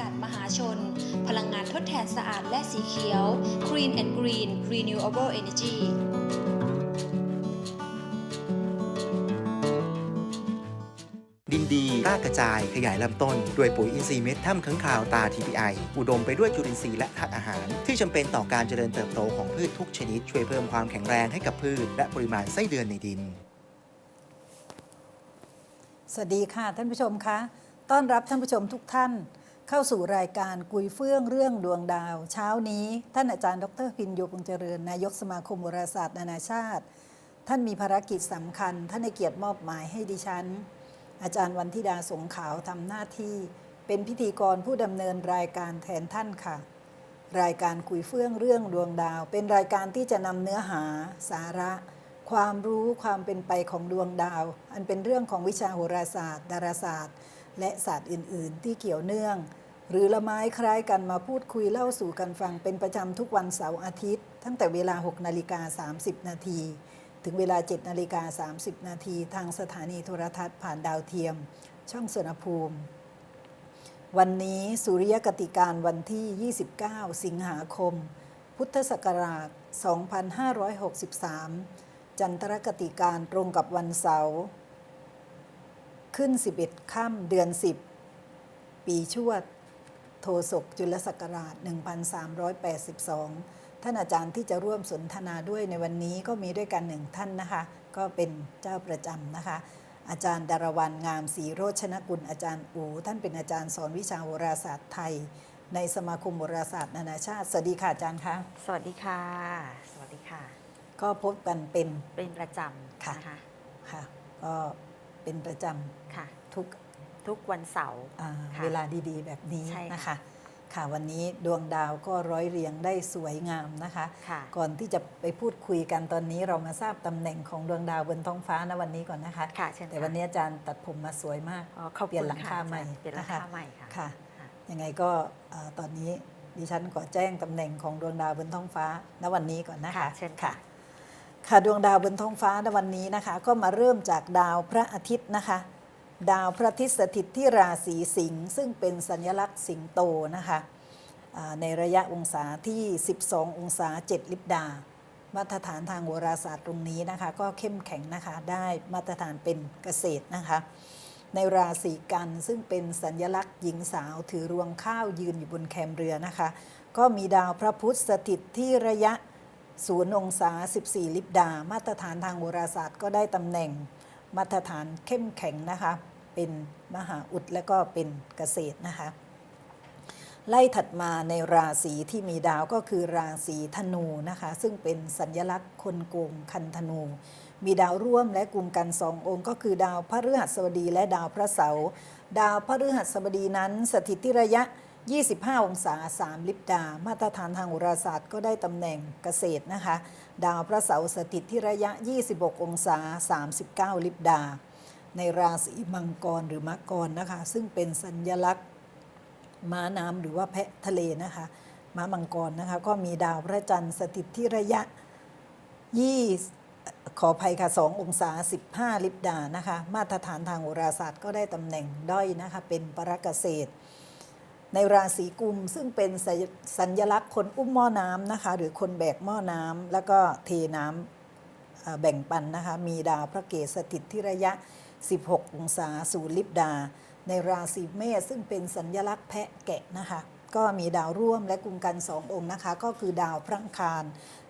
Green Power จำกัดมหาชน พลังงานทดแทนสะอาดและสีเขียว Green and Green Renewable Energy ดินดีรากกระจาย ขยายลำต้น ด้วยปุ๋ยอินทรีย์เม็ดถ้ำข้างคาวตา TPI อุดมไปด้วยจุลินทรีย์และธาตุอาหาร ที่จำเป็นต่อการเจริญเติบโตของพืชทุกชนิด ช่วยเพิ่มความแข็งแรงให้กับพืช และปริมาณไส้เดือนในดิน สวัสดีค่ะท่านผู้ชมคะ ต้อนรับท่านผู้ชมทุกท่าน เข้าสู่รายการกุยเฟื่องเรื่องดวงดาว เช้านี้ ท่านอาจารย์ดรพินโยคงเจริญ นายกสมาคมโหราศาสตร์นานาชาติ ท่านมีภารกิจสำคัญ ท่านให้เกียรติมอบหมายให้ดิฉัน อาจารย์วันธิดาสงขาวทำหน้าที่ เป็นพิธีกรผู้ดำเนินรายการแทนท่านค่ะ รายการคุยเฟื่องเรื่องดวงดาว เป็นรายการที่จะนำเนื้อหา สาระ ความรู้ความเป็นไปของดวงดาว อันเป็นเรื่องของวิชาโหราศาสตร์ ดาราศาสตร์และศาสตร์อื่น ๆ ที่เกี่ยวเนื่อง หรือละไม้คล้ายกันมาพูดคุยเล่าสู่กันฟังเป็นประจำทุกวันเสาร์อาทิตย์ ตั้งแต่เวลา 6 นาฬิกา 30 นาที ถึงเวลา 7 นาฬิกา 30 นาทีทางสถานีโทรทัศน์ผ่านดาวเทียม ช่องสนภูมิ วันนี้สุริยกติการวันที่ 29 สิงหาคม พุทธศักราช 2563 จันทรกติการตรงกับวันเสาร์ขึ้น 11 ค่ำเดือน 10 ปีชวด โทศกจุลศักราช 1382 ท่านอาจารย์ที่จะร่วมสนทนาด้วยในวันนี้ก็มีด้วยกันหนึ่งท่านนะคะ ก็เป็นเจ้าประจำนะคะ อาจารย์ดารวันงามศรีโรชนกุลอาจารย์อูท่านเป็นอาจารย์สอนวิชาโหราศาสตร์ไทย ในสมาคมโหราศาสตร์นานาชาติ สวัสดีค่ะอาจารย์คะ สวัสดีค่ะ สวัสดีค่ะ ก็พบกันเป็นเป็นประจค่ะำนะคะค่ะก็เป็นประจค่ะำทุก ทุกวันเสาร์อ่าค่ะเวลาดีๆ แบบนี้ใช่ค่ะนะคะค่ะวันนี้ดวงดาวก็ร้อยเรียงได้สวยงามนะคะค่ะก่อนที่จะไปพูดคุยกันตอนนี้เรามาทราบตำแหน่งของดวงดาวบนท้องฟ้าณวันนี้ก่อนนะคะค่ะเช่นแต่วันนี้อาจารย์ตัดผมมาสวยมากอ๋อขอบเปลี่ยนคุณหลังคาค่ะใหม่เปลี่ยนหลังนะคะคาใหม่ค่ะค่ะค่ะยังไงก็เอ่อตอนนี้ดิฉันขอแจ้งตำแหน่งของดวงดาวบนท้องฟ้าณวันนี้ก่อนนะคะค่ะเชิญค่ะค่ะดวงดาวบนท้องฟ้าในวันนี้นะคะ ก็มาเริ่มจากดาวพระอาทิตย์นะคะ ดาวพระอาทิตย์สถิตที่ราศีสิงห์ซึ่งเป็นสัญลักษณ์สิงโตนะคะในระยะองศาที่ 12 องศา 7 ลิบดา มาตรฐานทางโหราศาสตร์ตรงนี้นะคะ ก็เข้มแข็งนะคะ ได้มาตรฐานเป็นเกษตรนะคะ ในราศีกันซึ่งเป็นสัญลักษณ์หญิงสาวถือรวงข้าวยืนอยู่บนแคมเรือนะคะ ก็มีดาวพระพุธสถิตที่ระยะศูนย์องศา 14 ลิบดา มาตรฐานทางโหราศาสตร์ก็ได้ตำแหน่งมาตรฐานเข้มแข็งนะคะ เป็นมหาอุดและก็เป็นเกษตรนะคะ ไล่ถัดมาในราศีที่มีดาวก็คือราศีธนูนะคะ ซึ่งเป็นสัญลักษณ์คนโกงคันธนู มีดาวร่วมและกลุ่มกันสององค์ ก็คือดาวพระฤหัสบดีและดาวพระเสาร์ดาวพระฤหัสบดีนั้นสถิตที่ระยะ 25 องศา 3 ลิบดา มาตรฐานทางโหราศาสตร์ก็ได้ตำแหน่งเกษตรนะคะ ดาวพระเสาร์สถิตที่ระยะ 26 องศา 39 ลิบดา ในราศีมังกรหรือมังกรนะคะ ซึ่งเป็นสัญลักษณ์ม้าน้ำหรือว่าแพะทะเลนะคะม้ามังกรนะคะ ก็มีดาวพระจันทร์สถิตที่ระยะยี่ขออภัยค่ะ2องศา 15 ลิบดานะคะ มาตรฐานทางโหราศาสตร์ก็ได้ตำแหน่งด้อยนะคะ เป็นปรกเกษตร ในราศีกุมซึ่งเป็นสัญญลักษณ์คนอุ้มหม้อน้ำนะคะ หรือคนแบกหม้อน้ำแล้วก็เทน้ำแบ่งปันนะคะ มีดาวพระเกศสถิตที่ระยะ 16 องศาศูนย์ลิบดา ในราศีเมษซึ่งเป็นสัญลักษณ์แพะแกะนะคะ ก็มีดาวร่วมและกลุ่มกันสององค์นะคะ ก็คือดาวพระอังคาร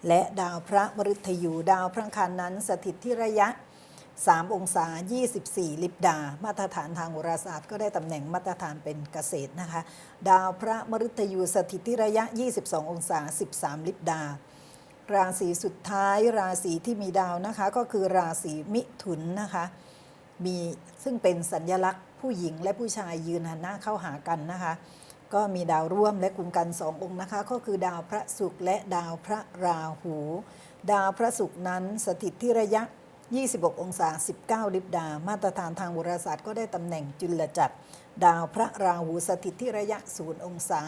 และดาวพระมฤตยูดาวพระอังคารนั้นสถิตที่ระยะ 3 องศา 24 ลิบดา มาตรฐานทางโหราศาสตร์ก็ได้ตำแหน่งมาตรฐานเป็นเกษตรนะคะ ดาวพระมฤตยูสถิตที่ระยะ 22 องศา 13 ลิบดาราศีสุดท้ายราศีที่มีดาวนะคะก็คือราศีมิถุนนะคะ มีซึ่งเป็นสัญญลักษณ์ผู้หญิงและผู้ชายยืนหันหน้าเข้าหากันนะคะ ก็มีดาวร่วมและกลุ่มกันสององค์นะคะ ก็คือดาวพระศุกร์และดาวพระราหู ดาวพระศุกร์นั้นสถิตที่ระยะ 26 องศา 19 ลิบดา มาตรฐานทางโหราศาสตร์ก็ได้ตำแหน่งจุลจักร ดาวพระราหูสถิตที่ระยะ 0 องศา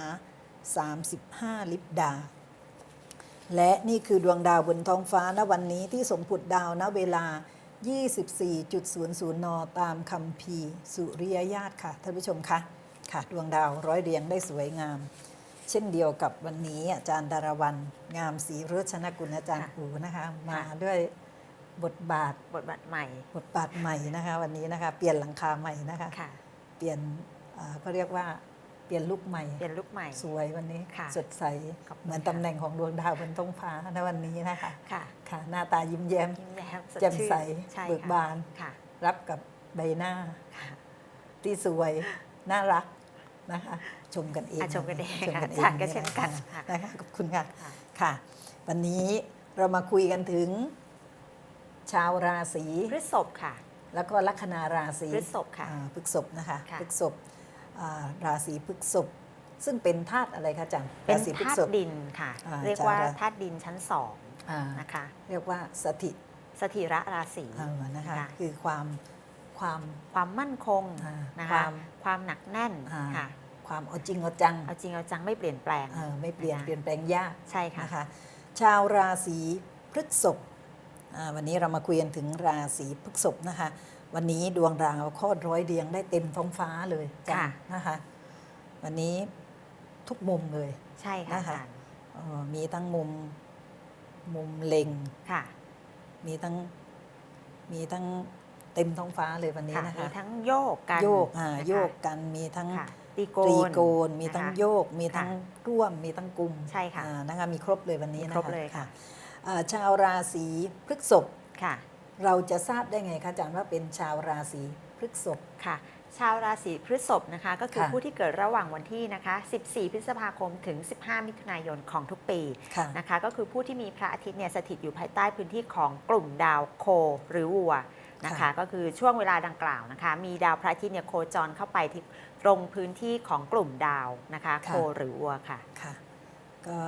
35 ลิบดาและนี่คือดวงดาวบนท้องฟ้าณวันนี้ที่สมผุดดาวณเวลา 24.00 น ตามคำพีร์สุริยญาติค่ะท่านผู้ชมคะค่ะดวงดาวร้อยเรียงได้สวยงาม เช่นเดียวกับวันนี้อาจารย์ดารวันงามศรีโรชนกุลอาจารย์ค่ะอูนะคะ มาค่ะ ด้วยบทบาทบทบาทใหม่บทบาทใหม่นะคะ วันนี้นะคะ เปลี่ยนหลังคาใหม่นะคะ ค่ะ เปลี่ยนอ่าก็เรียกว่าเป ลี่ยนลุกใหม่ เปลี่ยนลุกใหม่ สวยวันนี้ค่ะสดใส ขอบคุณ เหมือนค่ะตำแหน่งของดวงดาวบนท้องฟ้าในวันนี้นะคะ ค่ะค่ะ หน้าตายิ้มแย้ม ยิ้มแย้มสดแจ่มชื่นใสใช่เบิกค่ะบาน ค่ะรับกับใบหน้าค่ะ ที่สวย น่ารักนะคะ ชมกันเองอะชมกันเองชมกันเอค่ะงก็เช่นกันค่ะค่ะ นะคะขอบคุณค่ะ ค่ะ ค่ะ วันนี้เรามาคุยกันถึง ชาวราศี พฤษภค่ะ แล้วก็ลัคนาราศีพฤษภค่ะอ่าพฤษภนะคะค่ะ พฤษภอ่า ราศีพฤษภซึ่งเป็นธาตุอะไรคะอาจันเป็นราศีพฤธาษตุภดินค่ะอ่าเรียกว่าจะธาตุดินชั้นสองอ่านะคะ เรียกว่าสถิสถิระราศีเออนะคะค่ะคือความความความมั่นคงอ่านะคคะวามความหนักแน่นอ่าค่ะความเอาจริงเอาจังเอาจริงเอาจังไม่เปลี่ยนแปลงเออไม่เปลี่ยนนะคะเปลี่ยนแปลงยากใช่ค่ะนะคะชาวราศีพฤษภอ่าวันนี้เรามาคุยกันถึงราศีพฤษภนะคะ วันนี้ดวงดาวโคตรร้อยเรียงได้เต็มท้องฟ้าเลยจ้ะค่ะนะคะวันนี้ทุกมุมเลยใช่ค่ะนะคะอาจารย์เอ่อมีทั้งมุมมุมเล็งค่ะ มีทั้งมีทั้งเต็มท้องฟ้าเลยวันนี้ค่ะนะมีคะทั้งโยกกันโยกอ่านะคะโยกกันมีทั้งค่ะตีโกตรีนโกน มีทั้งนะคะโยก มีทั้งค่ะร่วม มีทั้งกลุ่มใช่ค่ะอ่านะคะมีครบเลยวันนี้มีนะครบเลยค่ะอ่าชาวราศีพฤษภค่ะ เราจะทราบได้ไงคะอาจารย์ว่าเป็นชาวราศีพฤษภค่ะ ชาวราศีพฤษภนะคะ ก็คือค่ะผู้ที่เกิดระหว่างวันที่นะคะ 14 พฤษภาคมถึง 15 มิถุนายนของทุกปีค่ะนะคะ ก็คือผู้ที่มีพระอาทิตย์เนี่ยสถิตอยู่ภายใต้พื้นที่ของกลุ่มดาวโคหรือวัวนะคะ ค่ะ ก็คือช่วงเวลาดังกล่าวนะคะ มีดาวพระอาทิตย์เนี่ยโคจรเข้าไปที่ตรงพื้นที่ของกลุ่มดาวนะคะ โคหรือวัวค่ะ ค่ะ ก็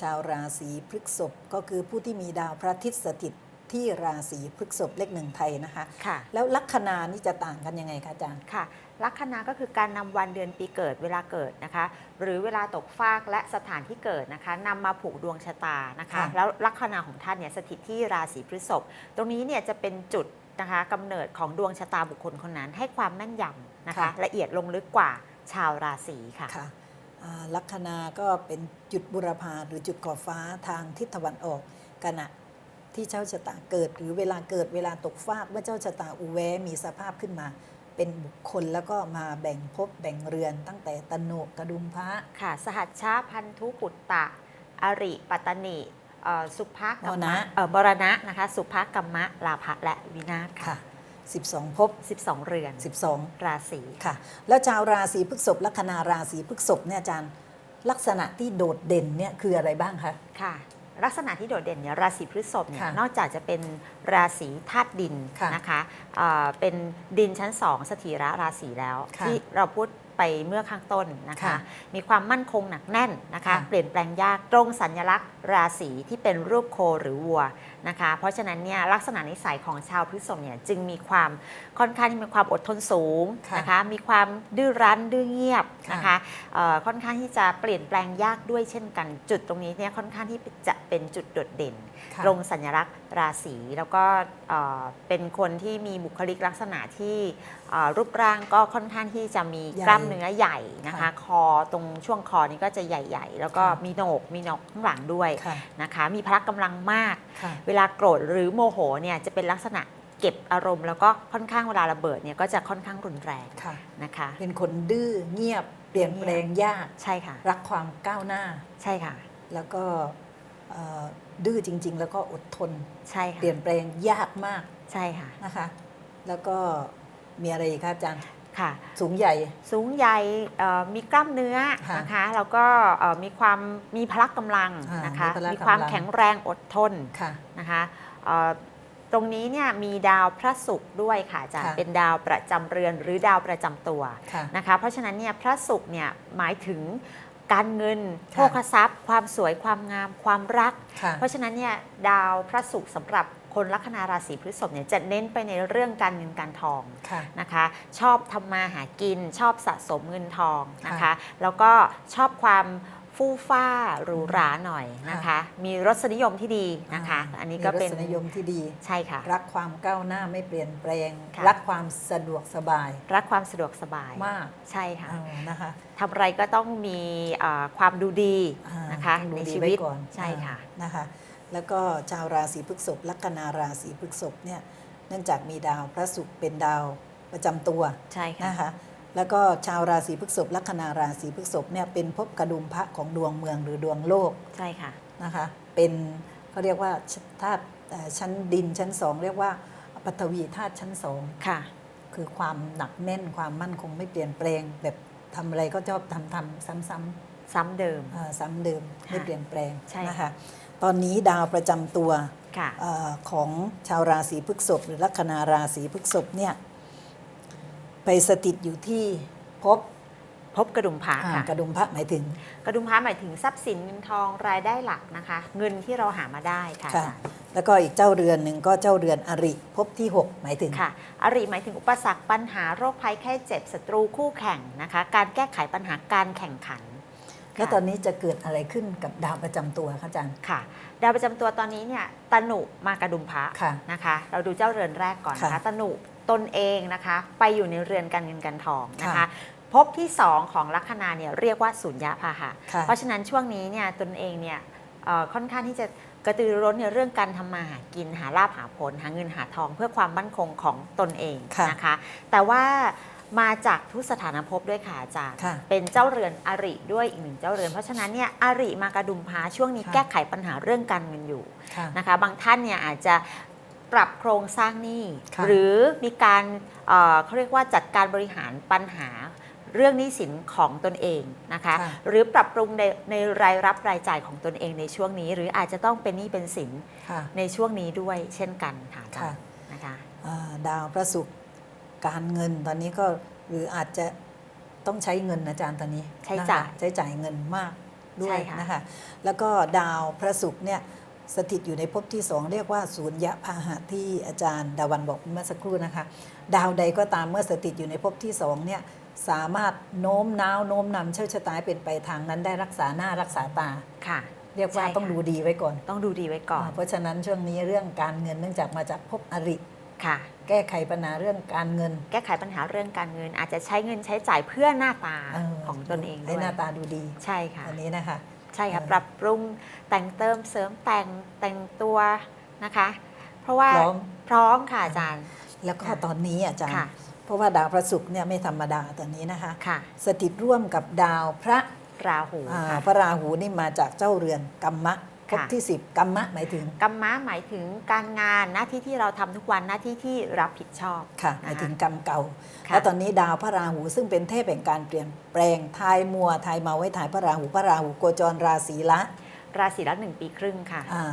ชาวราศีพฤษภก็คือผู้ที่มีดาวพระอาทิตย์สถิต ที่ราศีพฤษภเลขหนึ่งไทยนะคะค่ะ แล้วลัคนานี่จะต่างกันยังไงคะอาจารย์ ค่ะ ลัคนาก็คือการนำวันเดือนปีเกิดเวลาเกิดนะคะ หรือเวลาตกฟากและสถานที่เกิดนะคะนำมาผูกดวงชะตานะคะ ค่ะ แล้วลัคนาของท่านเนี่ยสถิตที่ราศีพฤษภตรงนี้เนี่ยจะเป็นจุดนะคะกำเนิดของดวงชะตาบุคคลคนนั้น ให้ความแม่นยำนะคะละเอียดลงลึกกว่าชาวราศีค่ะ ค่ะอ่าลัคนาก็เป็นจุดบุรพาหรือจุดขอบฟ้าทางทิศตะวันออกขณะ ที่เจ้าชะตาเกิด หรือเวลาเกิดเวลาตกฟากเมื่อเจ้าชะตาอุแวมีสภาพขึ้นมา เป็นบุคคลแล้วก็มาแบ่งภพแบ่งเรือน ตั้งแต่ตะโหนกกระดุมพระค่ะ สหัชชาพันธุปุตตะ อริปัตตนิเอ่อสุภกรรมรมะณะเอ่อมรณะนะคะสุภกรรมะลาภะและวินาศค่ะค่ะ12ภพ12 เรือน 12 ราศีค่ะ แล้วชาวราศีพฤษภลัคนาราศีพฤษภเนี่ยอาจารย์ ลักษณะที่โดดเด่นเนี่ยคืออะไรบ้างคะ ค่ะ ลักษณะที่โดดเด่นเนี่ยราศีพฤษภเนี่ยค่ะนอกจากจะเป็นราศีธาตุดินค่ะนะคะเอ่อเป็นดินชั้นสองสถิระราศีแล้วค่ะที่เราพูดไปเมื่อข้างต้นนะคะค่ะมีความมั่นคงหนักแน่นนะคะค่ะเปลี่ยนแปลงยากตรงสัญลักษณ์ราศีที่เป็นรูปโคหรือวัว นะคะ เพราะฉะนั้นเนี่ยลักษณะนิสัยของชาวพฤษภเนี่ยจึงมีความค่อนข้างที่มีความอดทนสูงค่ะนะคะ มีความดื้อรั้นดื้อเงียบค่ะนะคะเอ่อค่อนข้างที่จะเปลี่ยนแปลงยากด้วยเช่นกัน จุดตรงนี้เนี่ยค่อนข้างที่จะเป็นจุดโดดเด่นค่ะตรงสัญลักษณ์ราศีแล้วก็เอ่อเป็นคนที่มีบุคลิกลักษณะที่เอ่อรูปร่างก็ค่อนข้างที่จะมีใหญ่กล้ามเนื้อใหญ่นะคะค่ะคอตรงช่วงคอนี้ก็จะใหญ่ ๆ แล้วก็ค่ะมีโหนกมีหนกข้างหลังด้วยค่ะนะคะ มีพละกำลังมากค่ะเวลาโกรธหรือโมโหเนี่ยจะเป็นลักษณะเก็บอารมณ์แล้วก็ค่อนข้างเวลาระเบิดเนี่ยก็จะค่อนข้างรุนแรงค่ะ นะคะ เป็นคนดื้อเงียบเปลี่ยนแปลงยาก ใช่ค่ะ รักความก้าวหน้า ใช่ค่ะ แล้วก็เอ่อดื้อจริง ๆ แล้วก็อดทน ใช่ค่ะเปลี่ยนแปลงยากมากใช่ค่ะ นะคะ แล้วก็มีอะไรอีกคะอาจารย์ ค่ะ สูงใหญ่ สูงใหญ่เอ่อมีกล้ามเนื้อค่ะนะคะ แล้วก็เอ่อมีความมีพละกำลังอ่านนะคะมีพละมีความกำลังแข็งแรงอดทนค่ะนะคะเอ่อตรงนี้เนี่ยมีดาวพระศุกร์ด้วยค่ะอาจารย์ค่ะเป็นดาวประจำเรือนหรือดาวประจำตัวค่ะนะคะ เพราะฉะนั้นเนี่ยพระศุกร์เนี่ยหมายถึงการเงินค่ะโภคทรัพย์ ความสวยความงามความรักค่ะเพราะฉะนั้นเนี่ยดาวพระศุกร์สำหรับ คนลัคนาราศีพฤษภเนี่ยจะเน้นไปในเรื่องการเงินการทองค่ะนะคะ ชอบทำมาหากิน ชอบสะสมเงินทองนะคะค่ะแล้วก็ชอบความฟู่ฟ้าหรูหราหน่อยนะคะ มีรสนิยมที่ดีนะคะ อันนี้ก็เป็นมีรสนิยมที่ดีใช่ค่ะ รักความก้าวหน้าไม่เปลี่ยนแปลงค่ะรักความสะดวกสบาย รักความสะดวกสบายมากใช่ค่ะเอานะคะทำอะไรก็ต้องมีเอ่อความดูดีอ่านะคะต้องดูในดีชีไว้วิตก่อนใช่ค่ะอ่านะคะ แล้วก็ชาวราศีพฤษภลัคนาราศีพฤษภเนี่ยเนื่องจากมีดาวพระศุกร์เป็นดาวประจำตัวใช่ค่ะนะคะแล้วก็ชาวราศีพฤษภลัคนาราศีพฤษภเนี่ยเป็นภพกระดุมพระของดวงเมืองหรือดวงโลกใช่ค่ะนะคะเป็นเขาเรียกว่าธาตุเอ่อชั้นดินชั้นสองเรียกว่าปฐวีธาตุชั้นสองค่ะ คือความหนักแน่นความมั่นคงไม่เปลี่ยนแปลง แบบทำอะไรก็ชอบทำทำซ้ำซ้ำเดิมๆเอ่อซ้ำเดิมไม่ค่ะเปลี่ยนแปลงใช่นะคะ ตอนนี้ดาวประจำตัวค่ะเออของชาวราศีพฤษภหรือลัคนาราศีพฤษภเนี่ยไปสถิตอยู่ที่ภพพบกระดุมพระอ่าค่ะกระดุมพระหมายถึง กระดุมพระหมายถึงทรัพย์สินเงินทองรายได้หลักนะคะ เงินที่เราหามาได้ค่ะอาค่ะจารย์แล้วก็อีกเจ้าเรือนหนึ่งก็เจ้าเรือนอริภพที่ 6 หมายถึงค่ะ อริหมายถึงอุปสรรคปัญหาโรคภัยแค่เจ็บศัตรูคู่แข่งนะคะ การแก้ไขปัญหาการแข่งขัน แล้วตอนนี้จะเกิดอะไรขึ้นกับดาวประจำตัวคะอาจารย์ค่ะ ดาวประจำตัวตอนนี้เนี่ยตนุมากระดุมพระค่ะนะคะ เราดูเจ้าเรือนแรกก่อนนะคะค่ะตนุตนเองนะคะ ไปอยู่ในเรือนการเงินการทองนะคะค่ะภพที่ 2 ของลัคนาเนี่ยเรียกว่าสุญญาพาหะค่ะเพราะฉะนั้นช่วงนี้เนี่ยตนเองเนี่ยเอ่อค่อนข้างที่จะกระตือรือร้นในเรื่องการทำมาหากินหาลาภหาผล หาเงินหาทองเพื่อความมั่นคงของตนเองค่ะนะคะ แต่ว่า มาจากทุกสถานภพด้วยค่ะอาจารย์ค่ะเป็นเจ้าเรือนอริด้วยอีกหนึ่งเจ้าเรือน เพราะฉะนั้นเนี่ยอริมากระดุมพาช่วงนี้ค่ะ แก้ไขปัญหาเรื่องการเงินอยู่ค่ะ นะคะ บางท่านเนี่ยอาจจะปรับโครงสร้างหนี้ค่ะหรือมีการเอ่อเขาเรียกว่าจัดการบริหารปัญหาเรื่องหนี้สินของตนเองนะคะ ค่ะ หรือปรับปรุงในในรายรับรายจ่ายของตนเองในช่วงนี้ หรืออาจจะต้องเป็นหนี้เป็นสินค่ะในช่วงนี้ด้วยเช่นกันค่ะอาจาค่ะรย์นะคะ อ่าดาวพระศุกร์ การเงินตอนนี้ก็หรืออาจจะต้องใช้เงินอาจารย์ตอนนี้ใช้จ่ายนะคะใช้จ่ายเงินมากด้วใช่ยค่ะนะคะแล้วก็ดาวพระศุกร์เนี่ยสถิตอยู่ในภพที่สองเรียกว่าศูนยพาหะที่อาจารย์ดาวันบอกเมื่อสักครู่นะคะ ดาวใดก็ตามเมื่อสถิตอยู่ในภพที่สองเนี่ยสามารถโน้มน้าวโน้มนำเช่าชะตาให้เป็นไปทางนั้นได้รักษาหน้ารักษาตาค่ะ เรียกว่าใช่ค่ะต้องดูดีไว้ก่อน ต้องดูดีไว้ก่อนาเพราะฉะนั้นช่วงนี้เรื่องการเงินเนื่องจากมาจากภพอริ ค่ะ แก้ไขปัญหาเรื่องการเงิน แก้ไขปัญหาเรื่องการเงิน อาจจะใช้เงินใช้จ่ายเพื่อหน้าตาเของตนเองด้ให้วยหน้าตาดูดี ใช่ค่ะ อันนี้นะคะ ใช่ค่ะเออ ปรับปรุงแต่งเติมเสริมแต่งแต่งตัวนะคะ เพราะว่าพร้อม พร้อมค่ะอาจารย์ แล้วก็ค่ะ ตอนนี้อาจารย์ ค่ะเพราะว่าดาวพระศุกร์เนี่ยไม่ธรรมดาตอนนี้นะคะ ค่ะ สถิตร่วมกับดาวพระราหูอ่าค่ะ พระราหูนี่มาจากเจ้าเรือนกัมมะ ภพค่ะที่ 10กัมมะหมายถึง กรรมะหมายถึงการงานหน้าที่ที่เราทำทุกวันหน้าที่ที่รับผิดชอบค่ะ หมายถึงกรรมเก่าค่ะแล้วตอนนี้ดาวพระราหูซึ่งเป็นเทพแห่งการเปลี่ยนแปลงทายมัวทายมาไว้ทายพระราหูพระราหูโกจรราศีละ ราศีละหนึ่งปีครึ่งค่ะอ่า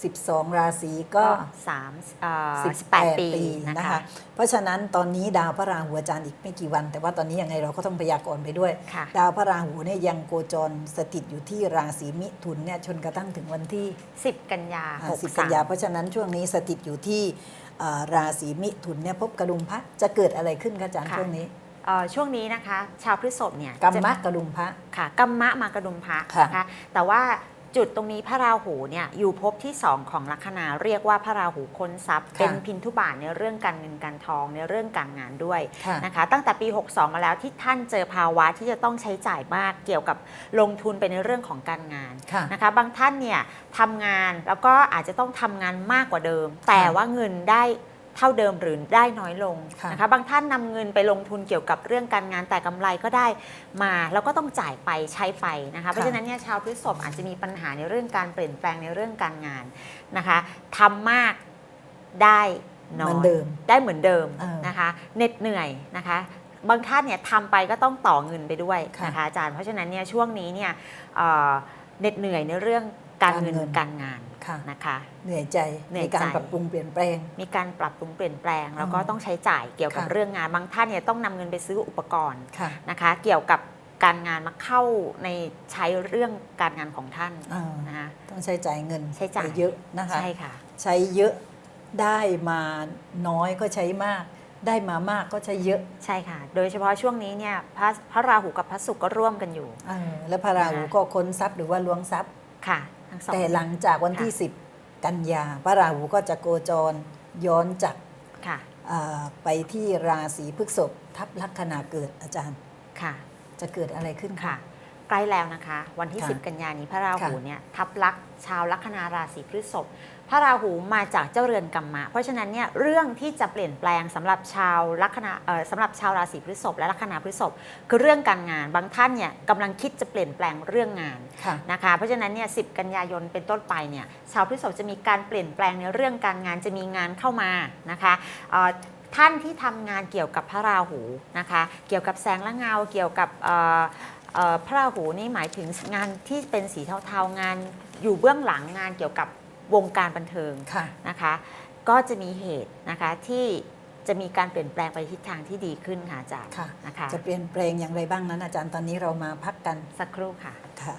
12 ราศีก็สามเอ่อ18 18 ปีปีนะนะคะ คะ เพราะฉะนั้นตอนนี้ดาวพระราหูอาจารย์อีกไม่กี่วัน แต่ว่าตอนนี้ยังไงเราก็ต้องพยากรณ์ไปด้วย ค่ะ ดาวพระราหูเนี่ยยังโคจรสถิตอยู่ที่ราศีมิถุนเนี่ยจนกระทั่งถึงวันที่ 10 กันยาอ่า10กันยาเพ63ราะฉะนั้นช่วงนี้สถิตอยู่ที่อ่าราศีมิถุนเนี่ยพบกระดุมพระจะเกิดอะไรขึ้นคะอาจารย์ค่ะช่วงนี้เอ่อช่วงนี้นะคะ ชาวพฤษภเนี่ยกรรจะมะกระดุมพระ ค่ะกัมมะมากระดุมพระค่ะ นะคะแต่ว่า จุดตรงนี้พระราหูเนี่ยอยู่ภพที่2ของลัคนาเรียกว่าพระราหูค้นทรัพย์ค่ะเป็นพินทุบาทในเรื่องการเงินการทองในเรื่องการงานด้วยค่ะนะคะ ตั้งแต่ปี 62 มาแล้วที่ท่านเจอภาวะที่จะต้องใช้จ่ายมากเกี่ยวกับลงทุนไปในเรื่องของการงานค่ะนะคะ บางท่านเนี่ยทำงานแล้วก็อาจจะต้องทำงานมากกว่าเดิม แต่ว่าเงินได้ เท่าเดิมหรือได้น้อยลงค่ะนะคะบางท่านนำเงินไปลงทุนเกี่ยวกับเรื่องการงานแต่กำไรก็ได้มาแล้วก็ต้องจ่ายไปใช้ไปนะคะเพราะฉะนั้นเนี่ยชาวพฤษภอาจจะมีปัญหาในเรื่องการเปลี่ยนแปลงในเรื่องการงานนะคะทำมากได้น้อยเหมือนเดิมได้เหมือนเดิมเออนะคะเหน็ดเหนื่อยนะคะบางท่านเนี่ยทำไปก็ต้องต่อเงินไปด้วยค่ะนะคะอาจารย์เพราะฉะนั้นเนี่ยช่วงนี้เนี่ยเอ่อเหน็ดเหนื่อยในเรื่องการเงินการเงินการงานค่ะ นะคะเหนื่อยใจเหนื่ในอยใจการปรับปรุงเปลี่ยนแปลง มีการปรับปรุงเปลี่ยนแปลง แล้วก็อืมต้องใช้จ่ายเกี่ยวกับค่ะเรื่องงานบางท่านเนี่ยต้องนำเงินไปซื้ออุปกรณ์ค่ะนะคะ เกี่ยวกับการงานมาเข้าในใช้เรื่องการงานของท่านอ่านะคะต้องใช้จ่ายเงินใช้จ่ายไปเยอะนะคะใช่ค่ะ ใช้เยอะได้มาน้อยก็ใช้มากได้มามากก็ใช้เยอะใช่ค่ะ โดยเฉพาะช่วงนี้เนี่ยพระพระราหูกับพระศุกร์ก็ร่วมกันอยู่เออแล้วพระราหูก็ค้นทรัพย์หรือว่าล้วงทรัพย์ค่ะ ทั้งสอง แต่หลังจากวันที่ ค่ะ 10 กันยาพระราหูก็จะโกจรย้อนจากค่ะ เอ่อไปที่ราศีพฤษภทับลัคนาเกิดอาจารย์ ค่ะ จะเกิดอะไรขึ้นค่ะ ใกล้แล้วนะคะ วันที่ ค่ะ10 กันยานี้พระราหูค่ะ เนี่ยทับลักษณ์ชาวลัคนาราศีพฤษภพระราหูมาจากเจ้าเรือนกรรมะ เพราะฉะนั้นเนี่ยเรื่องที่จะเปลี่ยนแปลงสำหรับชาวลัคนาเอ่อสำหรับชาวราศีพฤษภและลัคนาพฤษภคือเรื่องการงานบางท่านเนี่ยกำลังคิดจะเปลี่ยนแปลงเรื่องงาน ค่ะ นะคะเพราะฉะนั้นเนี่ย10กันยายนเป็นต้นไปเนี่ยชาวพฤษภจะมีการเปลี่ยนแปลงในเรื่องการงานจะมีงานเข้ามานะคะเอ่อท่านที่ทำงานเกี่ยวกับพระราหูนะคะเกี่ยวกับแสงและเงาเกี่ยวกับเอ่อเอ่อ พระราหูนี่หมายถึงงานที่เป็นสีเทาๆงานอยู่เบื้องหลังงานเกี่ยวกับวงการบันเทิงค่ะนะคะ ก็จะมีเหตุนะคะที่จะมีการเปลี่ยนแปลงไปทิศทางที่ดีขึ้นค่ะอาจารย์ค่ะนะคะ จะเปลี่ยนแปลงอย่างไรบ้างนั้นอาจารย์ตอนนี้เรามาพักกันสักครู่ค่ะค่ะ